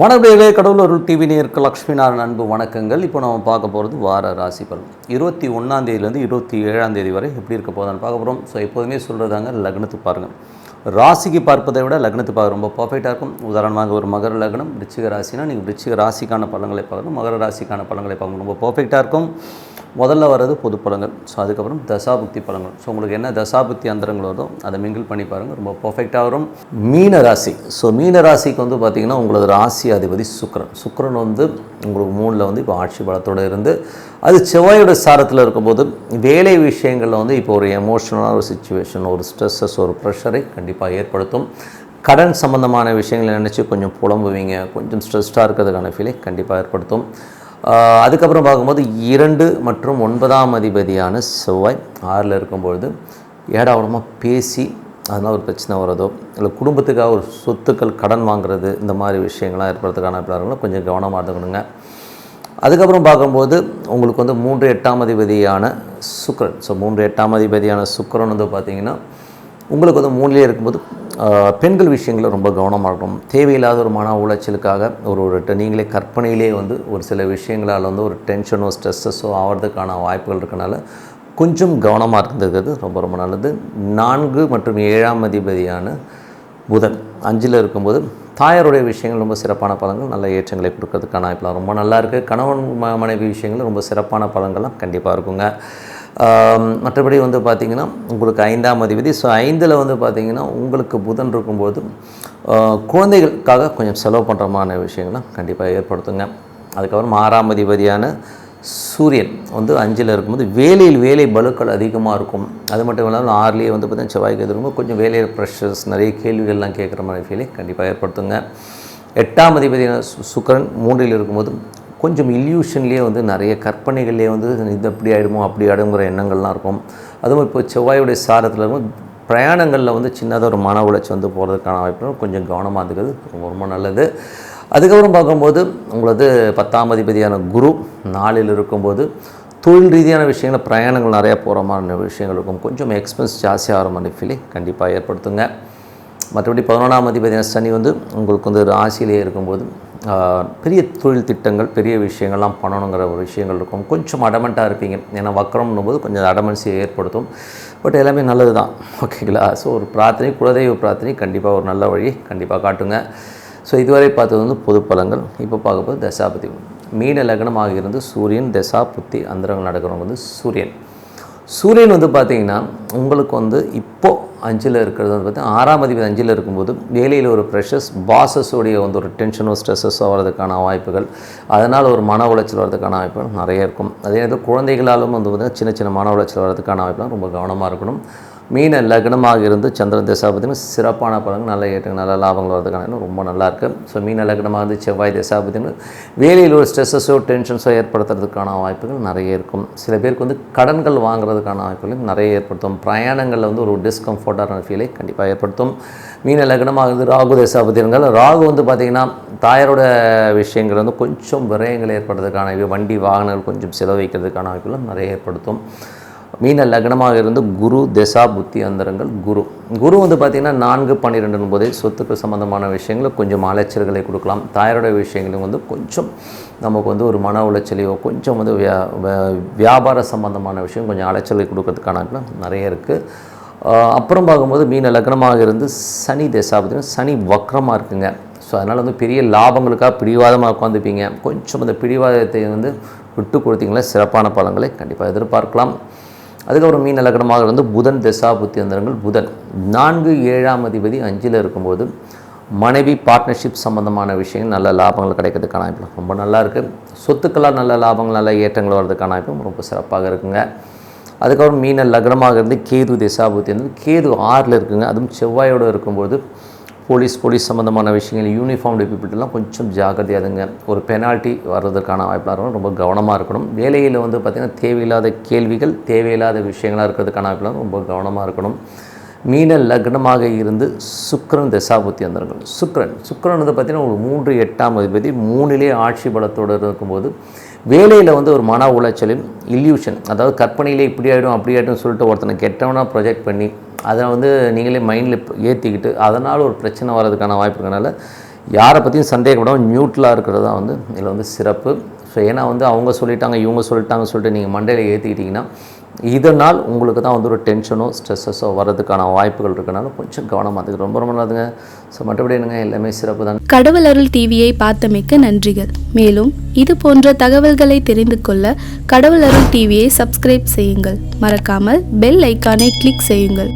வணக்கங்களே கடவுளூர் TV நேருக்கு லக்ஷ்மி நாராயண அன்பு வணக்கங்கள். இப்போ நம்ம பார்க்க போகிறது வார ராசி இருபத்தி ஒன்றாம் தேதியிலேருந்து இருபத்தி ஏழாம் தேதி வரை எப்படி இருக்க போதான்னு பார்க்க போகிறோம் ஸோ எப்போதுமே சொல்கிறதாங்க லக்னத்துக்கு பாருங்கள் ராசிக்கு பார்ப்பதை விட லக்னத்துக்கு பார்க்க ரொம்ப பர்ஃபெக்டாக இருக்கும். உதாரணமாக ஒரு மகர லக்னம் ரிச்சிக ராசினா நீங்கள் ரிச்சிக ராசிக்கான பழங்களை பார்க்கணும். மகர ராசிக்கான பழங்களை பார்க்கணும். ரொம்ப பர்ஃபெக்டாக இருக்கும். முதல்ல வர்றது பொது பழங்கள் ஸோ அதுக்கப்புறம் தசாபுக்தி பழங்கள் ஸோ உங்களுக்கு என்ன தசாபுக்தி அந்தரங்கள் வருதோ அதை மிங்கிள் பண்ணி பாருங்கள் ரொம்ப பர்ஃபெக்டாக வரும். மீன ராசி ஸோ மீன ராசிக்கு வந்து பார்த்திங்கன்னா உங்களது ராசி அதிபதி சுக்கரன். சுக்கரன் வந்து உங்களுக்கு மூணில் வந்து இப்போ ஆட்சி பலத்தோடு இருந்து அது செவ்வாயோட சாரத்தில் இருக்கும்போது வேலை விஷயங்களில் வந்து இப்போ ஒரு எமோஷனலான ஒரு சுச்சுவேஷன் ஒரு ஸ்ட்ரெஸ்ஸஸ் ஒரு ப்ரெஷரை கண்டிப்பாக ஏற்படுத்தும். கடன் சம்மந்தமான விஷயங்களை நினச்சி கொஞ்சம் புலம்புவீங்க கொஞ்சம் ஸ்ட்ரெஸ்டாக இருக்கிறதுக்கான ஃபீலை கண்டிப்பாக ஏற்படுத்தும். அதுக்கப்புறம் பார்க்கும்போது இரண்டு மற்றும் ஒன்பதாம் அதிபதியான செவ்வாய் ஆறில் இருக்கும்பொழுது ஏடாவளமாக பேசி அதனால் ஒரு பிரச்சனை வரதோ இல்லை குடும்பத்துக்காக ஒரு சொத்துக்கள் கடன் வாங்குறது இந்த மாதிரி விஷயங்கள்லாம் ஏற்படுறதுக்கான பிள்ளைங்களும் கொஞ்சம் கவனமாக இருந்துக்கணுங்க அதுக்கப்புறம் பார்க்கும்போது உங்களுக்கு வந்து மூன்று எட்டாம் அதிபதியான சுக்கிரன். ஸோ மூன்று எட்டாம் அதிபதியான சுக்கிரன் வந்து பார்த்திங்கன்னா உங்களுக்கு வந்து மூணுலேயே இருக்கும்போது பெண்கள் விஷயங்களில் ரொம்ப கவனமாக இருக்கணும். தேவையில்லாத ஒரு மன உளைச்சலுக்காக ஒரு ஒரு நீங்களே கற்பனையிலே வந்து ஒரு சில விஷயங்களால் வந்து ஒரு டென்ஷனோ ஸ்ட்ரெஸ்ஸஸோ ஆகிறதுக்கான வாய்ப்புகள் இருக்கனால கொஞ்சம் கவனமாக இருந்துக்கிறது ரொம்ப ரொம்ப நல்லது. நான்கு மற்றும் ஏழாம் அதிபதியான புதன் அஞ்சில் இருக்கும்போது தாயாருடைய விஷயங்கள் ரொம்ப சிறப்பான பலன்கள் நல்ல ஏற்றங்களை கொடுக்கறதுக்கான வாய்ப்பெலாம் ரொம்ப நல்லா இருக்குது கணவன் மனைவி விஷயங்கள் ரொம்ப சிறப்பான பலன்கள்லாம் கண்டிப்பாக இருக்குங்க. மற்றபடி வந்து பார்த்திங்கன்னா உங்களுக்கு ஐந்தாம் அதிபதி. ஸோ ஐந்தில் வந்து பார்த்திங்கன்னா உங்களுக்கு புதன் இருக்கும்போது குழந்தைகளுக்காக கொஞ்சம் செலவு பண்ணுறமான விஷயங்கள்லாம் கண்டிப்பாக ஏற்படுத்துங்க. அதுக்கப்புறம் ஆறாம் அதிபதியான சூரியன் வந்து அஞ்சில் இருக்கும்போது வேலையில் வேலை பலுக்கள் அதிகமாக இருக்கும். அது மட்டும் இல்லாமல் ஆறுலேயே வந்து பார்த்திங்கன்னா செவ்வாய்க்கு எதிர்க்கும் கொஞ்சம் வேலையில் ப்ரெஷர்ஸ் நிறைய கேள்விகள்லாம் கேட்குற மாதிரி ஃபீலிங் கண்டிப்பாக ஏற்படுத்துங்க. எட்டாம் அதிபதியான சு- மூன்றில் இருக்கும்போது கொஞ்சம் இல்யூஷன்லேயே வந்து நிறைய கற்பனைகள்லேயே வந்து இது அப்படி ஆகிடுமோ அப்படி ஆகிடுங்கிற எண்ணங்கள்லாம் இருக்கும். அதுவும் இப்போ செவ்வாயுடைய சாரத்தில் இருக்கும் பிரயாணங்களில் வந்து சின்னதாக ஒரு மன உளைச்சி வந்து போகிறதுக்கான வாய்ப்பு கொஞ்சம் கவனமாக இருக்கிறது ரொம்ப ரொம்ப நல்லது. அதுக்கப்புறம் பார்க்கும்போது உங்களது பத்தாம் அதிபதியான குரு நாளில் இருக்கும்போது தொழில் ரீதியான விஷயங்கள் பிரயாணங்கள் நிறையா போகிற மாதிரி விஷயங்கள் இருக்கும். கொஞ்சம் எக்ஸ்பென்ஸ் ஜாஸ்தியாகிற மாதிரி ஃபீலிங் கண்டிப்பாக ஏற்படுத்துங்க. மற்றபடி பதினொன்றாம் அதிபதியான சனி வந்து உங்களுக்கு வந்து ராசியிலே இருக்கும்போது பெரிய தொழில் திட்டங்கள் பெரிய விஷயங்கள்லாம் பண்ணணுங்கிற ஒரு விஷயங்கள் இருக்கும். கொஞ்சம் அடமெண்ட்டாக இருப்பீங்க. ஏன்னா வக்கரம்னும் போது கொஞ்சம் அடமென்சியை ஏற்படுத்தும். பட் எல்லாமே நல்லது தான் ஓகேங்களா? ஸோ ஒரு பிரார்த்தனை குலதெய்வ பிரார்த்தனை கண்டிப்பாக ஒரு நல்ல வழி கண்டிப்பாக காட்டுங்க. ஸோ இதுவரை பார்த்தது வந்து பொது பலன்கள் இப்போ பார்க்க போது தசாபதி. மீன லக்னமாக இருந்து சூரியன் தசா புத்தி அந்தரங்கள் நடக்கிறவங்க வந்து சூரியன். சூரியன் வந்து பார்த்தீங்கன்னா உங்களுக்கு வந்து இப்போது அஞ்சில் இருக்கிறது வந்து பார்த்தீங்கன்னா ஆறாம் அதிபதி அஞ்சில் இருக்கும்போது வேலையில் ஒரு ப்ரெஷர்ஸ் பாசஸோடைய வந்து ஒரு டென்ஷனோ ஸ்ட்ரெஸ்ஸஸோ வரதுக்கான வாய்ப்புகள் அதனால் ஒரு மன உளைச்சல் வரதுக்கான வாய்ப்புகள் நிறைய இருக்கும். அதே நேரத்தில் குழந்தைகளாலும் வந்து பார்த்திங்கன்னா சின்ன சின்ன மன உளைச்சல் வரதுக்கான வாய்ப்புலாம் ரொம்ப கவனமாக இருக்கணும். மீன லக்னமாக இருந்து சந்திரன் திசை பார்த்திங்கன்னா சிறப்பான பலன்கள் நல்ல ஏற்றங்கள் நல்ல லாபங்கள் வரதுக்கான ரொம்ப நல்லா இருக்குது ஸோ மீன லக்னமாக இருந்து செவ்வாய் திசை பார்த்திங்கன்னா வேலையில் ஒரு ஸ்ட்ரெஸ்ஸஸோ டென்ஷன்ஸோ ஏற்படுத்துறதுக்கான வாய்ப்புகள் நிறைய இருக்கும். சில பேருக்கு வந்து கடன்கள் வாங்குறதுக்கான வாய்ப்புகளையும் நிறைய ஏற்படுத்தும். பிரயாணங்களில் வந்து ஒரு டிஸ்கம்ஃபர்டான ஃபீலை கண்டிப்பாக ஏற்படுத்தும். மீன லக்னமாக இருந்து ராகு திசை பார்த்தீங்கன்னா ராகு வந்து பார்த்திங்கன்னா தாயாரோட விஷயங்கள் வந்து கொஞ்சம் விரயங்கள் ஏற்படுறதுக்கான வண்டி வாகனங்கள் கொஞ்சம் செலவழிக்கிறதுக்கான வாய்ப்புகளும் நிறைய ஏற்படுத்தும். மீன லக்னமாக இருந்து குரு திசா புத்தி அந்தரங்கள் குரு. குரு வந்து பார்த்திங்கன்னா நான்கு பன்னிரெண்டு போதே சொத்துக்கள் சம்மந்தமான விஷயங்களை கொஞ்சம் அலைச்சல்களை கொடுக்கலாம். தாயாரோட விஷயங்களும் வந்து கொஞ்சம் நமக்கு வந்து ஒரு மன உளைச்சலையோ கொஞ்சம் வந்து வியா வியாபார சம்பந்தமான விஷயம் கொஞ்சம் அலைச்சலை கொடுக்கறதுக்கான நிறைய இருக்குது அப்புறம் பார்க்கும்போது மீன லக்னமாக இருந்து சனி திசா பார்த்திங்கன்னா சனி வக்ரமாக இருக்குங்க. ஸோ அதனால் வந்து பெரிய லாபங்களுக்காக பிடிவாதமாக உட்காந்துப்பீங்க. கொஞ்சம் அந்த பிடிவாதத்தை வந்து விட்டு கொடுத்தீங்களா சிறப்பான பலங்களை கண்டிப்பாக எதிர்பார்க்கலாம். அதுக்கப்புறம் மீன லக்னமாக இருந்து புதன் திசா புத்தி அந்தரங்கள் புதன். நான்கு ஏழாம் அதிபதி அஞ்சில் இருக்கும்போது மனைவி பார்ட்னர்ஷிப் சம்மந்தமான விஷயங்கள் நல்ல லாபங்கள் கிடைக்கிறதுக்கான வாய்ப்பு ரொம்ப நல்லா இருக்குது சொத்துக்களாக நல்ல லாபங்கள் நல்ல ஏற்றங்கள் வர்றதுக்கான வாய்ப்பும் ரொம்ப சிறப்பாக இருக்குங்க. அதுக்கப்புறம் மீன லக்னமாக இருந்து கேது திசாபுத்தி வந்து கேது ஆறில் இருக்குங்க. அதுவும் செவ்வாயோடு இருக்கும்போது போலீஸ் போலீஸ் சம்மந்தமான விஷயங்கள் யூனிஃபார்ம்டு பீப்புள்லாம் கொஞ்சம் ஜாக்கிரதையாக இருங்க. ஒரு பெனால்ட்டி வர்றதுக்கான வாய்ப்பாக இருக்கணும் ரொம்ப கவனமாக இருக்கணும். வேலையில் வந்து பார்த்திங்கன்னா தேவையில்லாத கேள்விகள் தேவையில்லாத விஷயங்களாக இருக்கிறதுக்கான வாய்ப்புலாம் ரொம்ப கவனமாக இருக்கணும். மீன லக்னமாக இருந்து சுக்கரன் தசாபுத்தி அந்தரங்கள் சுக்கரன் சுக்கரன் வந்து பார்த்திங்கன்னா ஒரு மூன்று எட்டாம் அதிபதி மூணிலே ஆட்சி பலத்தோடு இருக்கும்போது வேலையில் வந்து ஒரு மன உளைச்சலும் இல்யூஷன் அதாவது கற்பனையிலே இப்படி ஆகிடும் அப்படி ஆகிடும் சொல்லிட்டு ஒருத்தனை கெட்டவனாக ப்ரொஜெக்ட் பண்ணி அதை வந்து நீங்களே மைண்டில் ஏற்றிக்கிட்டு அதனால் ஒரு பிரச்சனை வர்றதுக்கான வாய்ப்பு இருக்கனால யாரை பற்றியும் சந்தேகப்படாமல் நியூட்ரலாக இருக்கிறது தான் வந்து இதில் வந்து சிறப்பு. ஸோ ஏன்னா வந்து அவங்க சொல்லிட்டாங்க இவங்க சொல்லிட்டாங்க சொல்லிட்டு நீங்கள் மண்டையில் ஏற்றிக்கிட்டிங்கன்னா இதனால் உங்களுக்கு தான் வந்து ஒரு டென்ஷனோ ஸ்ட்ரெஸ்ஸஸோ வர்றதுக்கான வாய்ப்புகள் இருக்கனால கொஞ்சம் கவனமாக அதுக்கு ரொம்ப ரொம்ப நல்லதுங்க. ஸோ மற்றபடி என்னங்க? எல்லாமே சிறப்பு தான். கடவுள் அருள் டிவியை பார்த்தமைக்க நன்றிகள். மேலும் இது போன்ற தகவல்களை தெரிந்து கொள்ள கடவுள் அருள் டிவியை சப்ஸ்கிரைப் செய்யுங்கள். மறக்காமல் பெல் ஐக்கானை கிளிக் செய்யுங்கள்.